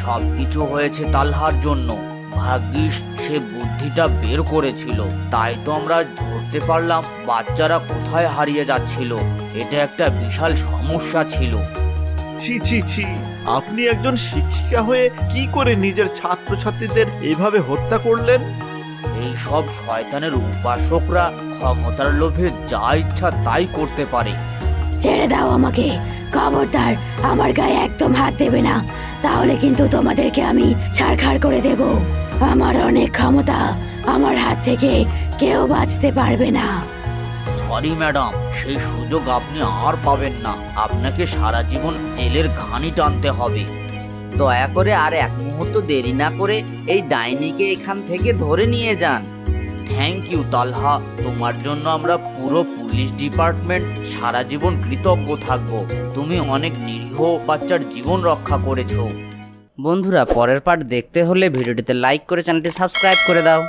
সব কিছু হয়েছে তালহার জন্য। ভাগ্যিস সে বুদ্ধিটা বের করেছিল। তাই তো আমরা ধরতে পারলাম বাচ্চারা কোথায় হারিয়ে যাচ্ছিল। এটা একটা বিশাল সমস্যা ছিল। ছি ছি ছি। আপনি একজন শিক্ষিকা হয়ে কি করে নিজের ছাত্রছাত্রীদের এভাবে হত্যা করলেন? এই সব শয়তানের উপাসকরা ক্ষমতার লোভে যা ইচ্ছা তাই করতে পারে। ছেড়ে দাও আমাকে। খবরদার আমার গায়ে একদম হাত দেবে না। তাহলে কিন্তু তোমাদেরকে আমি ছাড়খাড় করে দেব। আমার অনেক ক্ষমতা আমার হাত থেকে কেউ বাঁচতে পারবে না। সরি ম্যাডাম সেই সুযোগ আপনি আর পাবেন না। আপনাকে সারা জীবন জেলের ঘানি টানতে হবে। দয়া করে আর এক মুহূর্ত দেরি না করে এই ডাইনিকে এখান থেকে ধরে নিয়ে যান। থ্যাংক ইউ তালহা তোমার জন্য আমরা পুরো পুলিশ ডিপার্টমেন্ট সারা জীবন কৃতজ্ঞ থাকব। তুমি অনেক নিরীহ বাচ্চার জীবন রক্ষা করেছ। বন্ধুরা, পরের পার্ট দেখতে হলে ভিডিওটিতে লাইক করে চ্যানেলটি সাবস্ক্রাইব করে দাও।